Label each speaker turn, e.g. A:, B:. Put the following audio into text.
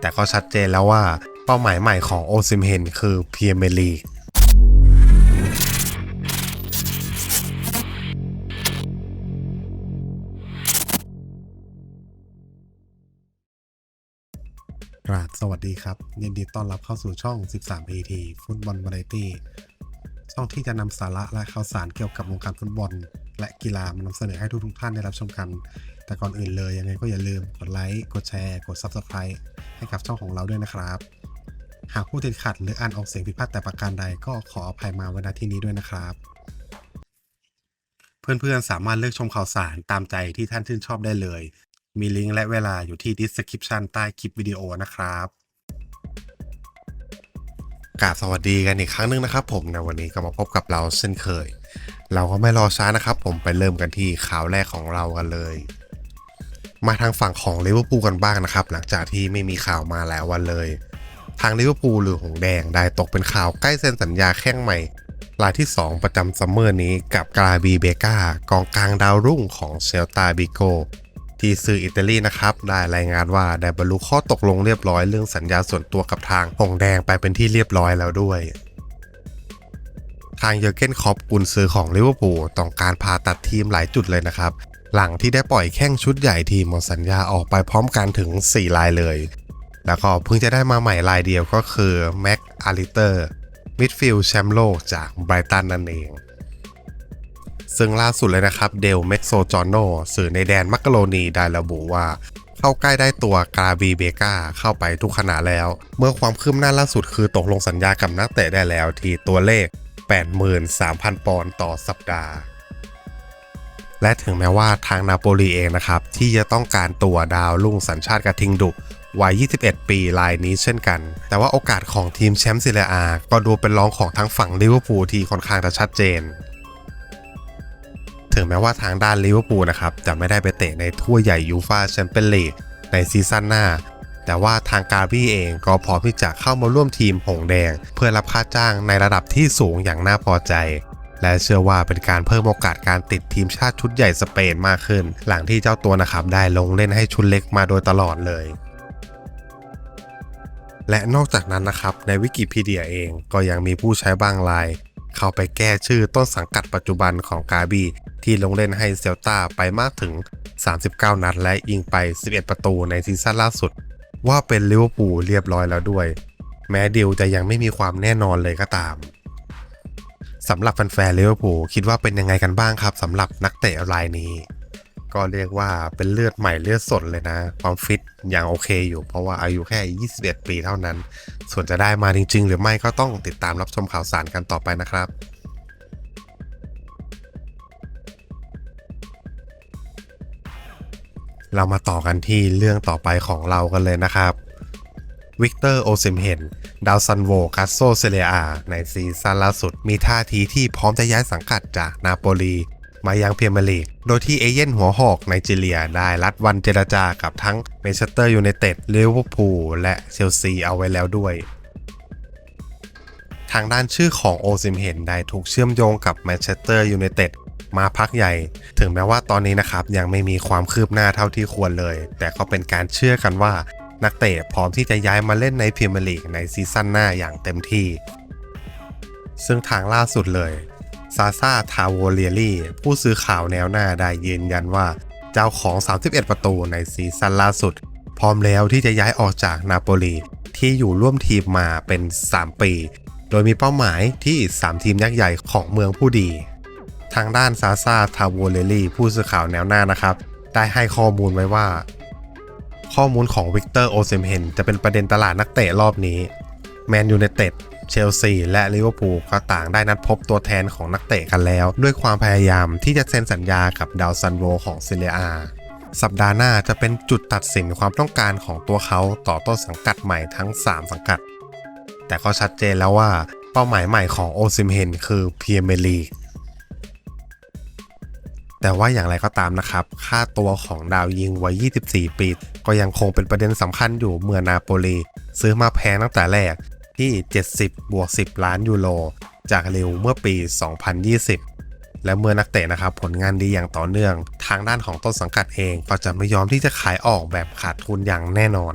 A: แต่ก็ชัดเจนแล้วว่าเป้าหมายใหม่ของโอซิมเฮนคือเมียร์ลีกราบสวัสดีครับ ยินดีต้อนรับเข้าสู่ช่อง 13 AT ฟุตบอลวาไรตี้ช่องที่จะนำสาระและข่าวสารเกี่ยวกับวงการฟุตบอล และกีฬามานำเสนอให้ทุกๆท่านได้รับชมกัน แต่ก่อนอื่นเลยยังไงก็อย่าลืมกดไลค์ กดแชร์ กด Subscribe ให้กับช่องของเราด้วยนะครับ หากผู้ติดขัดหรืออ่านออกเสียงผิดพลาดแต่ประการใดก็ขออภัยมาไว้ณที่นี้ด้วยนะครับ เพื่อนๆสามารถเลือกชมข่าวสารตามใจที่ท่านชื่นชอบได้เลย มีลิงก์และเวลาอยู่ที่ description ใต้คลิปวิดีโอนะครับกราบสวัสดีกันอีกครั้งหนึงนะครับผมในวันนี้ก็มาพบกับเราเช่นเคย เราก็ไม่รอช้านะครับ ผมไปเริ่มกันที่ข่าวแรกของเรากันเลย มาทางฝั่งของลิเวอร์พูลกันบ้างนะครับ หลังจากที่ไม่มีข่าวมาแล้ววันเลย ทางลิเวอร์พูลหรือหงแดงได้ตกเป็นข่าวใกล้เซ็นสัญญาแข้งใหม่รายที่ 2 ประจำซัมเมอร์นี้กับกาบีเบกากองกลางดาวรุ่งของเซลตาบิโกที่สื่ออิตาลีนะครับ ได้รายงานว่าได้บรรลุข้อตกลงเรียบร้อยเรื่องสัญญาส่วนตัวกับทางหงแดงไปเป็นที่เรียบร้อยแล้วด้วย ทางเยอร์เกนคอปกุนซือของลิเวอร์พูลต้องการผ่าตัดทีมหลายจุดเลยนะครับ หลังที่ได้ปล่อยแข้งชุดใหญ่ทีมหมดสัญญาออกไปพร้อมกันถึง4รายเลย แล้วก็เพิ่งจะได้มาใหม่รายเดียวก็คือแม็กอาริเตอร์มิดฟิลด์แชมป์โลกจากไบรตันนั่นเอง ซึ่งล่าสุดเลยนะครับเดลเม็กโซจอนโนสื่อในแดนมักกะโรนีได้ระบุว่าเข้าใกล้ได้ตัวกาบีเบกาเข้าไปทุกขณะแล้ว เมื่อความคืบหน้าล่าสุดคือตกลงสัญญากับนักเตะได้แล้วที่ตัวเลข 83,000 ปอนด์ต่อสัปดาห์ และถึงแม้ว่าทางนาโปลีเองนะครับ ที่จะต้องการตัวดาวรุ่งสัญชาติกระทิงดุวัย 21 ปีรายนี้เช่นกัน แต่ว่าโอกาสของทีมแชมป์ซีเรียอาก็ดูเป็นรองของทั้งฝั่งลิเวอร์พูลที่ค่อนข้างจะชัดเจน ถึงแม้ว่าทางด้านลิเวอร์พูลนะครับ จะไม่ได้ไปเตะในถ้วใหญ่ยูฟาแชมเปี้ยนลีกในซีซั่นหน้า แต่ว่าทางกาบี้เองก็พร้อมที่จะเข้ามาร่วมทีมหงแดง เพื่อรับค่าจ้างในระดับที่สูงอย่างน่าพอใจ และเชื่อว่าเป็นการเพิ่มโอกาสการติดทีมชาติชุดใหญ่สเปนมากขึ้น หลังที่เจ้าตัวนะครับได้ลงเล่นให้ชุดเล็กมาโดยตลอดเลยและนอกจากนั้นนะครับในวิกิพีเดียเองก็ยังมีผู้ใช้บางราย เข้าไปแก้ชื่อต้นสังกัดปัจจุบันของกาบีที่ลงเล่นให้เซลตาไปมากถึง 39 นัด และยิงไป 11 ประตูในซีซั่นล่าสุด ว่าเป็นลิเวอร์พูลเรียบร้อยแล้วด้วย แม้ดิวจะยังไม่มีความแน่นอนเลยก็ตาม สำหรับแฟนๆลิเวอร์พูลคิดว่าเป็นยังไงกันบ้างครับสำหรับนักเตะรายนี้ ก็เรียกว่าเป็นเลือดใหม่เลือดสดเลยนะ ความฟิตยังโอเคอยู่เพราะว่าอายุแค่ 21 ปีเท่านั้น ส่วนจะได้มาจริง ๆ หรือไม่ก็ต้องติดตามรับชมข่าวสารกันต่อไปนะครับเรามาต่อกันที่เรื่องต่อไปของเรากันเลยนะครับ วิกเตอร์โอซิมเฮนดาวซันโวคาโซเซเลียในซีซั่นล่าสุดมีท่าทีที่พร้อมจะย้ายสังกัดจากนาโปลี มายังเพียร์มียร์ลีก โดยที่เอเย่นหัวหอกไนจีเรียได้รัดวันเจรจากับทั้งเมนเชสเตอร์ยูไนเต็ดลิเวอร์พูลและเชลซีเอาไว้แล้วด้วยทางด้านชื่อของโอซิมเฮนได้ถูกเชื่อมโยงกับแมนเชสเตอร์ยูไนเต็ดมาพักใหญ่ ถึงแม้ว่าตอนนี้นะครับยังไม่มีความคืบหน้าเท่าที่ควรเลย แต่ก็เป็นการเชื่อกันว่า นักเตะพร้อมที่จะย้ายมาเล่นในพรีเมียร์ลีกในซีซั่นหน้าอย่างเต็มที่ ซึ่งทางล่าสุดเลยซาซาทาโวเลียรี่ผู้ซื้อข่าวแนวหน้าได้ยืนยันว่า เจ้าของ 31 ประตูในซีซั่นล่าสุด พร้อมแล้วที่จะย้ายออกจากนาโปลีที่อยู่ร่วมทีมมาเป็น 3 ปี โดยมีเป้าหมายที่ 3 ทีมยักษ์ใหญ่ของเมืองผู้ดี ทางด้านซาซาทาโวเลลี่ผู้สื่อข่าวแนวหน้านะครับ ได้ให้ข้อมูลไว้ว่า ข้อมูลของวิกเตอร์โอเซมเฮนจะเป็นประเด็นตลาดนักเตะรอบนี้ แมนยูไนเต็ด เชลซี และลิเวอร์พูลก็ต่างได้นัดพบตัวแทนของนักเตะกันแล้ว ด้วยความพยายามที่จะเซ็นสัญญากับดาวซันโวของซิเลียอาสัปดาห์หน้าจะเป็นจุดตัดสินความต้องการของตัวเขาต่อต้นสังกัดใหม่ทั้ง 3 สังกัด แต่ก็ชัดเจนแล้วว่าเป้าหมายใหม่ของโอซิมเฮนคือพรีเมียร์ลีก แต่ว่าอย่างไรก็ตามนะครับ ค่าตัวของดาวยิงวัย 24 ปี ก็ยังคงเป็นประเด็นสำคัญอยู่เมื่อนาโปลีซื้อมาแพงตั้งแต่แรกที่ 70 บวก 10 ล้านยูโร จากเรวเมื่อปี 2020 และเมื่อนักเตะนะครับผลงานดีอย่างต่อเนื่อง ทางด้านของต้นสังกัดเองก็จะไม่ยอมที่จะขายออกแบบขาดทุนอย่างแน่นอน